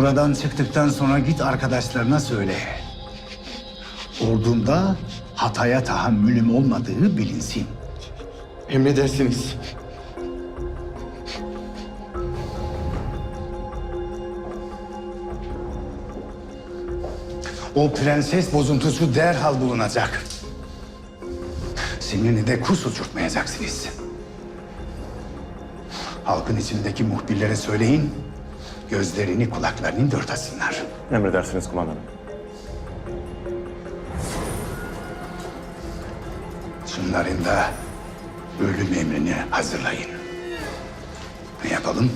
Buradan çıktıktan sonra git arkadaşlarına söyle. Ordumda hataya tahammülüm olmadığı bilinsin. Emredersiniz. O prenses bozuntusu derhal bulunacak. Sinirini de kus uçurtmayacaksınız. Halkın içindeki muhbirlere söyleyin, gözlerini kulaklarını dört açsınlar. Emredersiniz kumandanım. Şunların da ölüm emrini hazırlayın. Ne yapalım?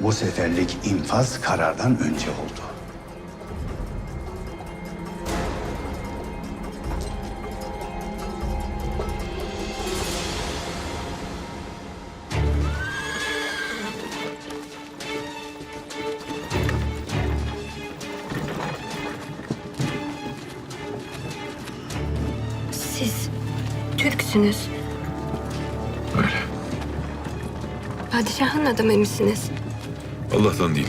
Bu seferlik infaz karardan önce oldu. Türksünüz. Öyle. Padişahın adamı mısınız? Allah'tan değilim.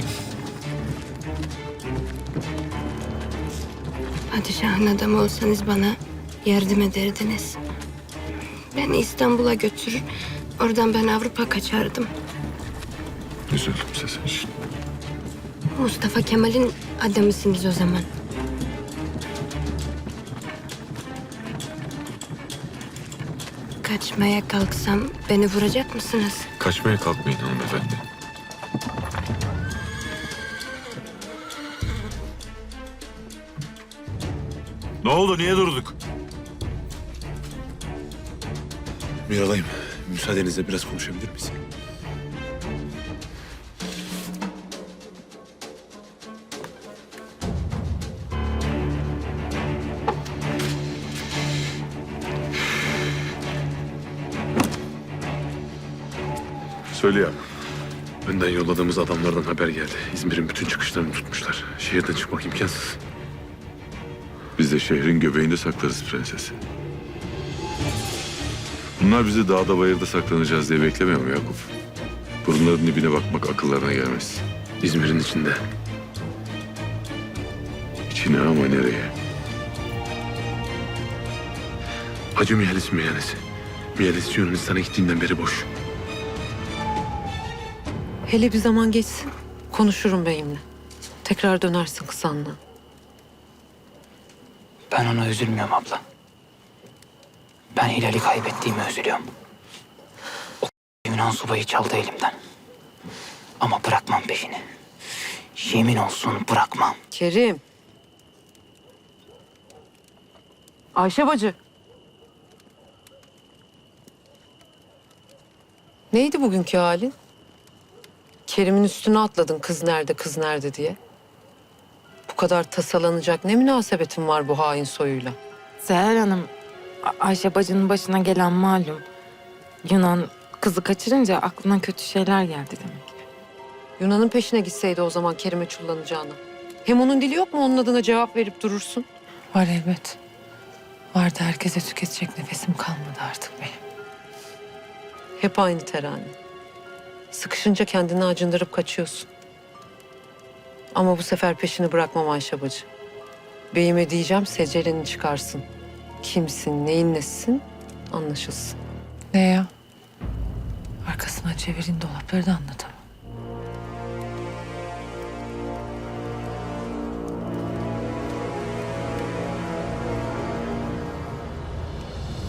Padişahın adamı olsanız bana yardım ederdiniz. Beni İstanbul'a götürür, oradan ben Avrupa kaçardım. Üzüldüm sesin için. Mustafa Kemal'in adamısınız o zaman. Kaçmaya kalksam beni vuracak mısınız? Kaçmaya kalkmayın hanımefendi. Ne oldu? Niye durduk? Miralayım, müsaadenizle biraz konuşabilir miyiz? Söyle ya. Önden yolladığımız adamlardan haber geldi. İzmir'in bütün çıkışlarını tutmuşlar. Şehirden çıkmak imkansız. Biz de şehrin göbeğinde saklarız prensesi. Bunlar bizi dağda bayırda saklanacağız diye beklemiyor mu Yakup? Burunların dibine bakmak akıllarına gelmez. İzmir'in içinde. İçine ama nereye? Hacı Mihalis meyhanesi. Mihalis Yunanistan'a gittiğinden beri boş. Hele bir zaman geçsin. Konuşurum beyimle. Tekrar dönersin kızanla. Ben ona üzülmüyorum abla. Ben Hilal'i kaybettiğime üzülüyorum. O Yunan subayı çaldı elimden. Ama bırakmam peşini. Yemin olsun bırakmam. Kerim. Ayşe bacı. Neydi bugünkü halin? Kerim'in üstüne atladın kız nerede kız nerede diye. Bu kadar tasalanacak ne münasebetin var bu hain soyuyla? Seher Hanım, A- Ayşe bacının başına gelen malum. Yunan kızı kaçırınca aklına kötü şeyler geldi demek. Yunan'ın peşine gitseydi o zaman Kerim'e çullanacağını. Hem onun dili yok mu onun adına cevap verip durursun? Var elbet. Vardı herkese tüketecek nefesim kalmadı artık benim. Hep aynı terane. Sıkışınca kendini acındırıp kaçıyorsun. Ama bu sefer peşini bırakmam Ayşe bacı. Beyime diyeceğim secereni çıkarsın. Kimsin, neyin nesisin anlaşılsın. Ne ya? Arkasına çevirin dolapları da anlatamam.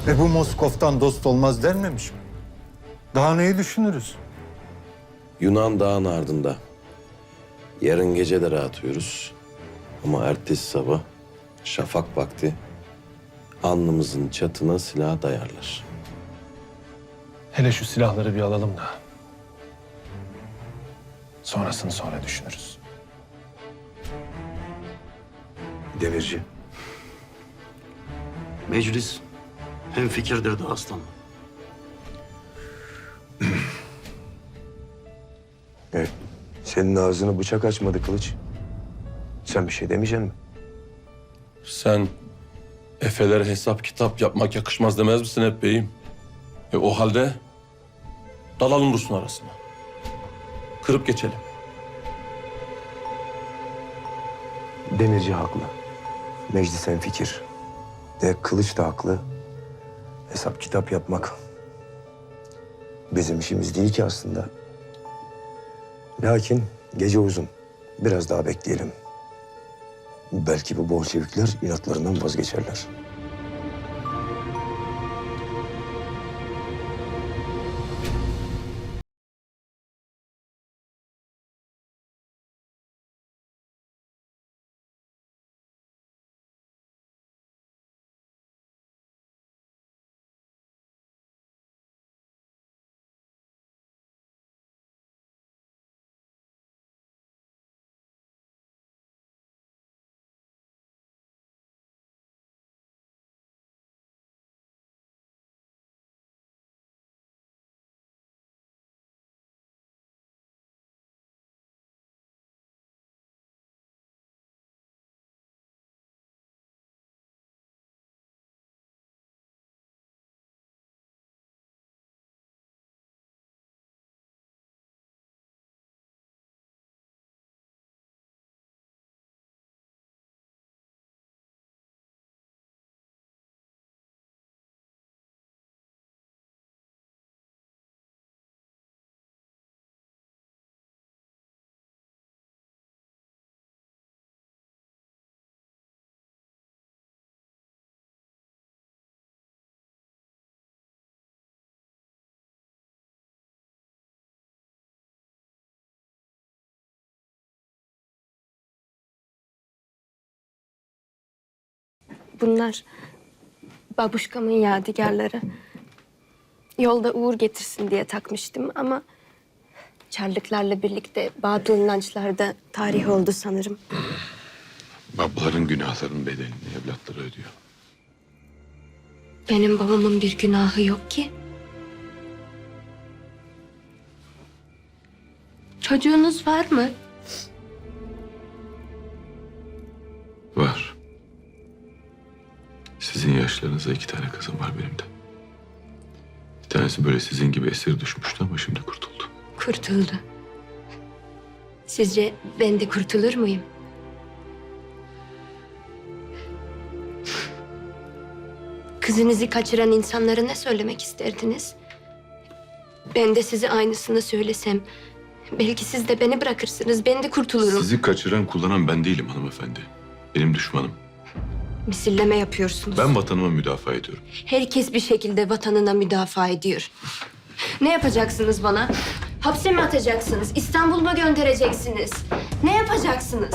Ebu Moskov'tan dost olmaz denmemiş mi? Daha neyi düşünürüz? Yunan dağın ardında. Yarın gece de rahat uyuruz. Ama ertesi sabah şafak vakti alnımızın çatına silah dayarlar. Hele şu silahları bir alalım da. Sonrasını sonra düşünürüz. Demirci. Meclis hem fikirdir de aslan. Evet. Senin ağzını bıçak açmadı kılıç. Sen bir şey demeyeceksin mi? Sen Efelere hesap kitap yapmak yakışmaz demez misin hep beyim? E o halde dalalım Rus'un arasına. Kırıp geçelim. Demirci haklı. Meclis en fikir. De kılıç da haklı. Hesap kitap yapmak. Bizim işimiz değil ki aslında. Lakin gece uzun. Biraz daha bekleyelim. Belki bu Bolşevikler inatlarından vazgeçerler. Bunlar babuşkamın yadigarları. Yolda uğur getirsin diye takmıştım ama çarlıklarla birlikte batıl inançlar da tarih oldu sanırım. Babaların günahlarının bedelini evlatları ödüyor. Benim babamın bir günahı yok ki. Çocuğunuz var mı? Yaşlarınızda iki tane kızım var benim de. Bir tanesi böyle sizin gibi esir düşmüştü ama şimdi kurtuldu. Kurtuldu. Sizce ben de kurtulur muyum? Kızınızı kaçıran insanlara ne söylemek isterdiniz? Ben de size aynısını söylesem... ...belki siz de beni bırakırsınız, ben de kurtulurum. Sizi kaçıran kullanan ben değilim hanımefendi. Benim düşmanım. Misilleme yapıyorsunuz. Ben vatanımı müdafaa ediyorum. Herkes bir şekilde vatanına müdafaa ediyor. Ne yapacaksınız bana? Hapse mi atacaksınız? İstanbul mu göndereceksiniz? Ne yapacaksınız?